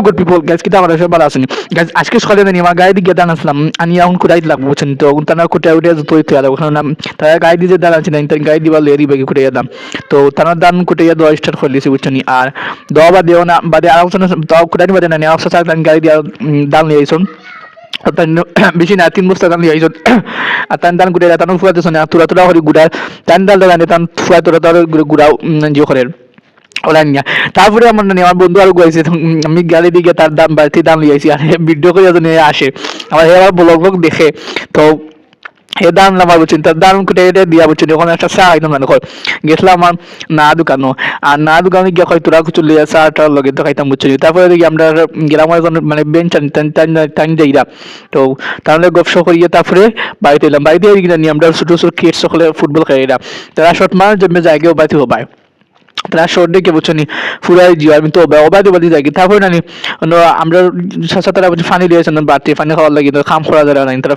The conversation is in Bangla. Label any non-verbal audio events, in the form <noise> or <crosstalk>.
গুড পিপল গাইজ কিতা করে সব ভালো আছেন গাইজ আজকে সকালে জানি আমার গাড়ি দিকে দান আসলাম আমি এখন কুটাই লাগবো বুঝছেন তো? তারা কুটাই উঠে তো তুই আলো ওখানে তারা গাড়ি দিয়ে না তাই গাড়ি দিবা লেরি বাকি কুটাইয়া দাম তো তারা দান কুটাইয়া দেওয়া স্টার্ট করে দিয়েছি বুঝছেন আর দেওয়া বা না, বাদে আর তাও কুটাই বাদে না নেওয়া সাথে গাড়ি দিয়া দান নিয়ে আইসন। <coughs> বেশি না, তিন বস্তা দান লিয়ে আইসন। <coughs> আর তান দান কুটাই তান ফুয়াতেছ না তুরা তুরা করে গুড়া তান দাল দান তান ফুয়া তুরা তুরা গুড়াও জিও করে। নিয়া তারপরে আমার মানে আমার বন্ধু আরও গাইছে আমি গালি দিকে তার দাম বাড়তি দাম লিয়েছি আর ভিডিও করে যখন এ আসে। আমার এবার ব্লগ ব্লগ দেখে। তো এ দাম নামা বুঝছেন তার দাম কুটে এটা দিয়া বুঝছেন ওখানে একটা চা একদম মানে কয় গেছিলাম আমার না দোকানও। আর না দোকানে গিয়ে কয়, তোরা কিছু লিয়ে চা টা লগে তো খাইতাম বুঝছেন তারপরে দেখি আমরা গ্রামের এখন মানে বেঞ্চ টান যাইরা। তো তাহলে গপসপ করিয়ে তারপরে বাড়িতে এলাম। বাড়িতে জানি আমরা ছোট ছোট কিডস সকলে ফুটবল খেলাইলাম তারা শর্ট মার জন্মে জায়গাও বাড়িতে হবায় তারা শর্ট ডেকে বুঝছ নি? ফুরাই জিও, আমি তো অবাধ অবাধি যাই তারপরে নানি আমরা সাথে ফানি দিয়েছেন বাড়তি ফানি খাওয়ার লাগে খাম খোলা যায় না তারা